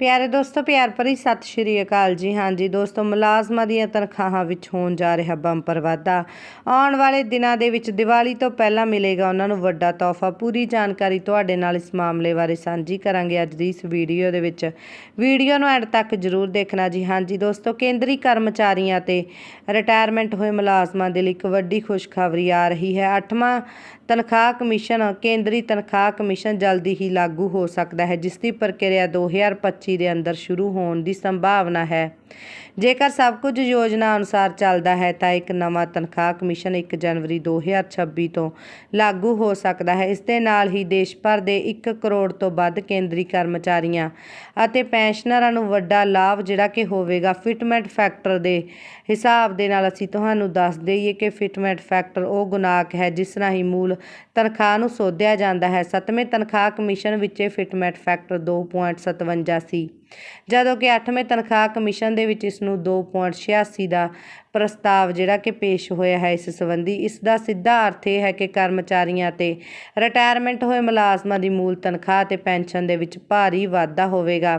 ਪਿਆਰੇ ਦੋਸਤੋ, ਪਿਆਰ ਭਰੀ ਸਤਿ ਸ਼੍ਰੀ ਅਕਾਲ ਜੀ। ਹਾਂਜੀ ਦੋਸਤੋ, ਮੁਲਾਜ਼ਮਾਂ ਦੀਆਂ ਤਨਖਾਹਾਂ ਵਿੱਚ ਹੋਣ ਜਾ ਰਿਹਾ ਬੰਪਰ ਵਾਧਾ। ਆਉਣ ਵਾਲੇ ਦਿਨਾਂ ਦੇ ਵਿੱਚ ਦੀਵਾਲੀ ਤੋਂ ਪਹਿਲਾਂ ਮਿਲੇਗਾ ਉਹਨਾਂ ਨੂੰ ਵੱਡਾ ਤੋਹਫਾ। ਪੂਰੀ ਜਾਣਕਾਰੀ ਤੁਹਾਡੇ ਨਾਲ ਇਸ ਮਾਮਲੇ ਬਾਰੇ ਸਾਂਝੀ ਕਰਾਂਗੇ ਅੱਜ ਦੀ ਇਸ ਵੀਡੀਓ ਦੇ ਵਿੱਚ। ਵੀਡੀਓ ਨੂੰ ਐਂਡ ਤੱਕ ਜ਼ਰੂਰ ਦੇਖਣਾ ਜੀ। ਹਾਂਜੀ ਦੋਸਤੋ, ਕੇਂਦਰੀ ਕਰਮਚਾਰੀਆਂ ਤੇ ਰਿਟਾਇਰਮੈਂਟ ਹੋਏ ਮੁਲਾਜ਼ਮਾਂ ਦੇ ਲਈ ਇੱਕ ਵੱਡੀ ਖੁਸ਼ਖਬਰੀ ਆ ਰਹੀ ਹੈ। 8ਵਾਂ ਤਨਖਾਹ ਕਮਿਸ਼ਨ, ਕੇਂਦਰੀ ਤਨਖਾਹ ਕਮਿਸ਼ਨ ਜਲਦੀ ਹੀ ਲਾਗੂ ਹੋ ਸਕਦਾ ਹੈ, ਜਿਸ ਦੀ ਪ੍ਰਕਿਰਿਆ 2025 ਦੇ ਅੰਦਰ ਸ਼ੁਰੂ ਹੋਣ ਦੀ ਸੰਭਾਵਨਾ ਹੈ। ਜੇਕਰ ਸਭ ਕੁਝ ਯੋਜਨਾ ਅਨੁਸਾਰ ਚੱਲਦਾ ਹੈ, ਤਾਂ ਇੱਕ ਨਵਾਂ ਤਨਖਾਹ ਕਮਿਸ਼ਨ 1 ਜਨਵਰੀ 2026 ਤੋਂ ਲਾਗੂ ਹੋ ਸਕਦਾ ਹੈ। ਇਸ ਦੇ ਨਾਲ ਹੀ ਦੇਸ਼ ਭਰ ਦੇ 1 ਕਰੋੜ ਤੋਂ ਵੱਧ ਕੇਂਦਰੀ ਕਰਮਚਾਰੀਆਂ ਅਤੇ ਪੈਨਸ਼ਨਰਾਂ ਨੂੰ ਵੱਡਾ ਲਾਭ ਜਿਹੜਾ ਕਿ ਹੋਵੇਗਾ, ਫਿਟਮੈਂਟ ਫੈਕਟਰ ਦੇ ਹਿਸਾਬ ਦੇ ਨਾਲ ਅਸੀਂ ਤੁਹਾਨੂੰ ਦੱਸ ਦਈਏ ਕਿ ਫਿਟਮੈਂਟ ਫੈਕਟਰ ਉਹ ਗੁਨਾਕ ਹੈ, ਜਿਸ ਰਾਹੀਂ ਮੂਲ ਤਨਖਾਹ ਨੂੰ ਸੋਧਿਆ ਜਾਂਦਾ ਹੈ। ਸੱਤਵੇਂ ਤਨਖਾਹ ਕਮਿਸ਼ਨ ਵਿੱਚ ਇਹ ਫਿਟਮੈਂਟ ਫੈਕਟਰ 2.57 ਸੀ। ਜਦੋਂ ਕਿ 8ਵੇਂ ਤਨਖਾਹ ਕਮਿਸ਼ਨ ਦੇ ਵਿੱਚ ਇਸ ਨੂੰ 2.86 ਦਾ ਪ੍ਰਸਤਾਵ ਜਿਹੜਾ ਕਿ ਪੇਸ਼ ਹੋਇਆ ਹੈ ਇਸ ਸੰਬੰਧੀ, ਇਸ ਦਾ ਸਿੱਧਾ ਅਰਥ ਇਹ ਹੈ ਕਿ ਕਰਮਚਾਰੀਆਂ ਤੇ ਰਿਟਾਇਰਮੈਂਟ ਹੋਏ ਮੁਲਾਜ਼ਮਾਂ ਦੀ ਮੂਲ ਤਨਖਾਹ ਤੇ ਪੈਨਸ਼ਨ ਦੇ ਵਿੱਚ ਭਾਰੀ ਵਾਧਾ ਹੋਵੇਗਾ।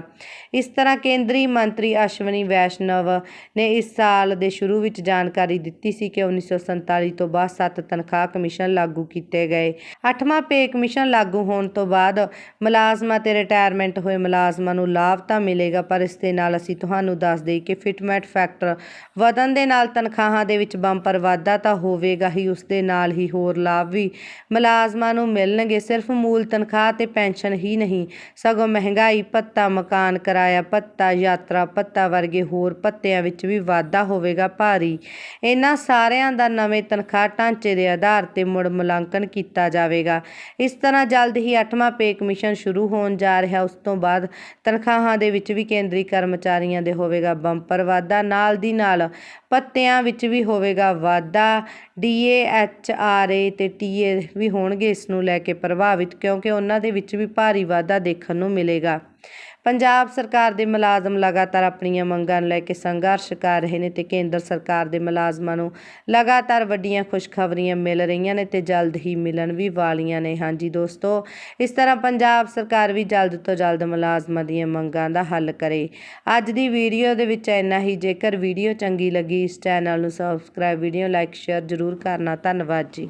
ਇਸ ਤਰ੍ਹਾਂ ਕੇਂਦਰੀ ਮੰਤਰੀ ਅਸ਼ਵਨੀ ਵੈਸ਼ਨਵ ਨੇ ਇਸ ਸਾਲ ਦੇ ਸ਼ੁਰੂ ਵਿੱਚ ਜਾਣਕਾਰੀ ਦਿੱਤੀ ਸੀ ਕਿ 1947 ਤੋਂ ਬਾਅਦ ਸੱਤ ਤਨਖਾਹ ਕਮਿਸ਼ਨ ਲਾਗੂ ਕੀਤੇ ਗਏ। 8ਵਾਂ ਪੇ ਕਮਿਸ਼ਨ ਲਾਗੂ ਹੋਣ ਤੋਂ ਬਾਅਦ ਮੁਲਾਜ਼ਮਾਂ ਤੇ ਰਿਟਾਇਰਮੈਂਟ ਹੋਏ ਮੁਲਾਜ਼ਮਾਂ ਨੂੰ ਲਾਭ ਤਾਂ ਮਿਲੇਗਾ, ਪਰ ਇਸ ਦੇ ਨਾਲ ਅਸੀਂ ਤੁਹਾਨੂੰ ਦੱਸ ਦੇਈਏ ਕਿ ਫਿਟਮੈਟ ਫੈਕਟਰ ਵਧਣ ਦੇ ਨਾਲ ਤਨਖਾਹਾਂ ਦੇ ਵਿੱਚ ਬੰਪਰ ਵਾਧਾ ਤਾਂ ਹੋਵੇਗਾ ਹੀ, ਉਸ ਦੇ ਨਾਲ ਹੀ ਹੋਰ ਲਾਭ ਵੀ ਮੁਲਾਜ਼ਮਾਂ ਨੂੰ ਮਿਲਣਗੇ। ਸਿਰਫ ਮੂਲ ਤਨਖਾਹ ਤੇ ਪੈਨਸ਼ਨ ਹੀ ਨਹੀਂ, ਸਗੋਂ ਮਹਿੰਗਾਈ, ਭੱਤਾ, ਮਕਾਨ ਕਿਰਾਇਆ, ਭੱਤਾ, ਯਾਤਰਾ, ਭੱਤਾ ਵਰਗੇ ਹੋਰ ਭੱਤਿਆਂ ਵਿੱਚ ਵੀ ਵਾਧਾ ਹੋਵੇਗਾ ਭਾਰੀ। ਇਹਨਾਂ ਸਾਰਿਆਂ ਦਾ ਨਵੇਂ ਤਨਖਾਹ ਢਾਂਚੇ ਦੇ ਆਧਾਰ ਤੇ ਮੁੜ ਮੁਲਾਂਕਣ ਕੀਤਾ ਜਾਵੇਗਾ। ਇਸ ਤਰ੍ਹਾਂ ਜਲਦ ਹੀ 8ਵਾਂ ਪੇ ਕਮਿਸ਼ਨ ਸ਼ੁਰੂ ਹੋਣ ਜਾ ਰਿਹਾ। ਉਸ ਤੋਂ ਬਾਅਦ ਤਨਖਾਹਾਂ ਦੇ ਵਿੱਚ ਵੀ ਕੇਂਦਰੀ ਕਰਮਚਾਰੀਆਂ ਦੇ ਹੋਵੇਗਾ ਬੰਪਰ ਵਾਧਾ। ਨਾਲ ਦੀ ਨਾਲ ਭੱਤਿਆਂ ਵਿੱਚ ਵੀ ਹੋਵੇਗਾ ਵਾਧਾ। ਡੀਏ ਐਚ, ਆਰ, ਏ ਤੇ ਟੀਏ ਵੀ ਹੋਣਗੇ ਇਸ ਨੂੰ ਲੈ ਕੇ ਪ੍ਰਭਾਵਿਤ, ਕਿਉਂਕਿ ਉਹਨਾਂ ਦੇ ਵਿੱਚ ਵੀ ਭਾਰੀ ਵਾਧਾ ਦੇਖਣ ਨੂੰ ਮਿਲੇਗਾ। ਪੰਜਾਬ ਸਰਕਾਰ ਦੇ ਮੁਲਾਜ਼ਮ ਲਗਾਤਾਰ ਆਪਣੀਆਂ ਮੰਗਾਂ ਨੂੰ ਲੈ ਕੇ ਸੰਘਰਸ਼ ਕਰ ਰਹੇ ਨੇ ਤੇ ਕੇਂਦਰ ਸਰਕਾਰ ਦੇ ਮੁਲਾਜ਼ਮਾਂ ਨੂੰ ਲਗਾਤਾਰ ਵੱਡੀਆਂ ਖੁਸ਼ਖਬਰੀਆਂ ਮਿਲ ਰਹੀਆਂ ਨੇ ਤੇ ਜਲਦ ਹੀ ਮਿਲਣ ਵੀ ਵਾਲੀਆਂ ਨੇ। ਹਾਂਜੀ ਦੋਸਤੋ, ਇਸ ਤਰ੍ਹਾਂ ਪੰਜਾਬ ਸਰਕਾਰ ਵੀ ਜਲਦ ਤੋਂ ਜਲਦ ਮੁਲਾਜ਼ਮਾਂ ਦੀਆਂ ਮੰਗਾਂ ਦਾ ਹੱਲ ਕਰੇ। ਅੱਜ ਦੀ ਵੀਡੀਓ ਦੇ ਵਿੱਚ ਇੰਨਾ ਹੀ। ਜੇਕਰ ਵੀਡੀਓ ਚੰਗੀ ਲੱਗੀ, ਇਸ ਚੈਨਲ ਨੂੰ ਸਬਸਕ੍ਰਾਈਬ ਵੀਡੀਓ ਲਾਈਕ ਸ਼ੇਅਰ ਜ਼ਰੂਰ ਕਰਨਾ। ਧੰਨਵਾਦ ਜੀ।